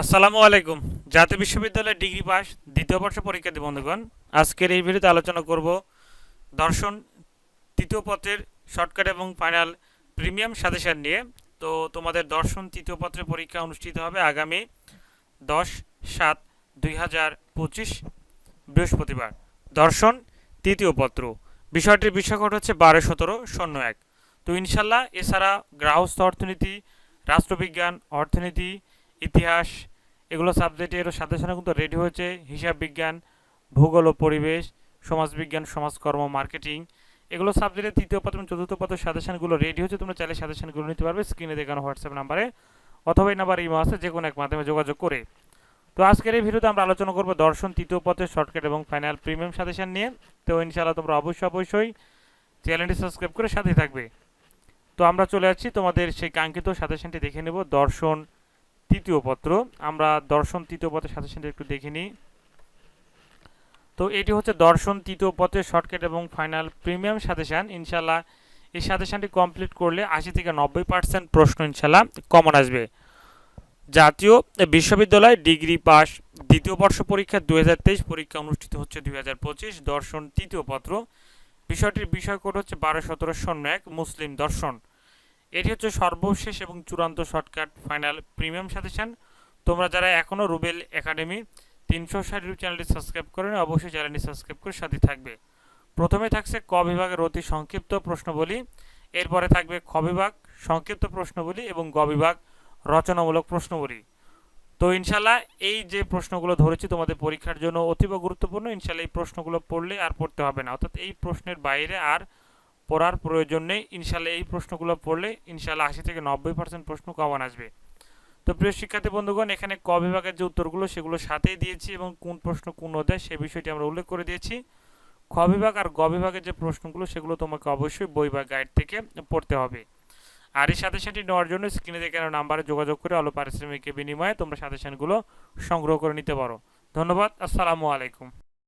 আসসালামু আলাইকুম। জাতীয় বিশ্ববিদ্যালয়ের ডিগ্রি পাস দ্বিতীয় বর্ষ পরীক্ষার্থী বন্ধুগণ। আজকের এই ভিডিওতে আলোচনা করব দর্শন, তৃতীয় পত্রের শর্টকাট এবং ফাইনাল প্রিমিয়াম সাজেশন নিয়ে। তো তোমাদের দর্শন, তৃতীয় পত্রের পরীক্ষা অনুষ্ঠিত হবে আগামী দশ সাত দুই হাজার পঁচিশ বৃহস্পতিবার। দর্শন, তৃতীয় পত্র। বিষয়টির বিষয়কট হচ্ছে বারো সতেরো শূন্য এক। তো ইনশাল্লাহ এছাড়া গ্রাহস্থ অর্থনীতি, রাষ্ট্রবিজ্ঞান, অর্থনীতি ইতিহাস, এগুলো সাবজেক্টের সাজেশনে কিন্তু রেডি হয়েছে। হিসাব বিজ্ঞান, ভূগোল ও পরিবেশ, সমাজবিজ্ঞান, সমাজকর্ম মার্কেটিং এগুলো সাবজেক্টের তৃতীয় পত্র এবং চতুর্থ পত্র সাজেশনগুলো রেডি হচ্ছে তোমরা চাইলে সাজেশনগুলো নিতে পারবে। স্ক্রিনে দেখানো হোয়াটসঅ্যাপ নাম্বারে অথবা এই নাম্বার ইমো আছে যে কোনো এক মাধ্যমে যোগাযোগ করে। তো আজকের এই ভিডিওতে আমরা আলোচনা করব দর্শন, তৃতীয় পত্রের শর্টকাট এবং ফাইনাল প্রিমিয়াম সাজেশন নিয়ে। তো ইনশাআল্লাহ তোমরা অবশ্যই অবশ্যই চ্যানেলটি সাবস্ক্রাইব করে সাথে থাকবে। তো আমরা চলে যাচ্ছি তোমাদের সেই কাঙ্ক্ষিত সাজেশনটি দেখে নেব। দর্শন তৃতীয় পত্র। আমরা দর্শন তৃতীয় পত্রের সাজেশনটি একটু দেখে নিই। তো এটি হচ্ছে দর্শন তৃতীয় পত্রের শর্টকাট এবং ফাইনাল প্রিমিয়াম সাজেশন। ইনশাল্লাহ এই সাজেশনটি কমপ্লিট করলে আশি থেকে নব্বই পার্সেন্ট প্রশ্ন ইনশাল্লাহ কমন আসবে। জাতীয় বিশ্ববিদ্যালয় ডিগ্রি পাস দ্বিতীয় বর্ষ পরীক্ষা দুই হাজার তেইশ পরীক্ষা অনুষ্ঠিত হচ্ছে দুই হাজার পঁচিশ। দর্শন তৃতীয় পত্র। বিষয়টির বিষয় কোড হচ্ছে বারো সতেরো শূন্য এক মুসলিম দর্শন। এটি হচ্ছে সর্বশেষ এবং চূড়ান্ত শর্টকাট ফাইনাল প্রিমিয়াম সাজেশন। তোমরা যারা এখনও রুবেল একাডেমি তিনশো ষাট ইউটিউব চ্যানেলটি সাবস্ক্রাইব করেন অবশ্যই চ্যানেলটি সাবস্ক্রাইব করে সাথে থাকবে। প্রথমে থাকছে ক বিভাগের অতি সংক্ষিপ্ত প্রশ্নবলী, এরপরে থাকবে খ বিভাগ, সংক্ষিপ্ত প্রশ্নবলী এবং গ বিভাগ রচনামূলক প্রশ্নবলী। তো ইনশাল্লাহ এই যে প্রশ্নগুলো ধরেছি তোমাদের পরীক্ষার জন্য অতীব গুরুত্বপূর্ণ ইনশাল্লাহ এই প্রশ্নগুলো পড়লে আর পড়তে হবে না। অর্থাৎ এই প্রশ্নের বাইরে আর পড়ার প্রয়োজন নেই। ইনশাল্লাহ এই প্রশ্নগুলো পড়লে ইনশাল্লাহ আশি থেকে নব্বই পার্সেন্ট প্রশ্ন কমন আসবে। তো প্রিয় শিক্ষার্থী বন্ধুগণ, এখানে ক বিভাগের যে উত্তরগুলো সেগুলো সাথেই দিয়েছি এবং কোন প্রশ্ন কোন অধ্যায় সে বিষয়টি আমরা উল্লেখ করে দিয়েছি। খ বিভাগ আর গ বিভাগের যে প্রশ্নগুলো সেগুলো তোমাকে অবশ্যই বই বা গাইড থেকে পড়তে হবে। আর এই সাজেশনটি নেওয়ার জন্য স্ক্রিনে দেখে নাম্বারে যোগাযোগ করে অল্প পারিশ্রমিকের বিনিময়ে তোমরা সাজেশনগুলো সংগ্রহ করে নিতে পারো। ধন্যবাদ, আসসালামু আলাইকুম।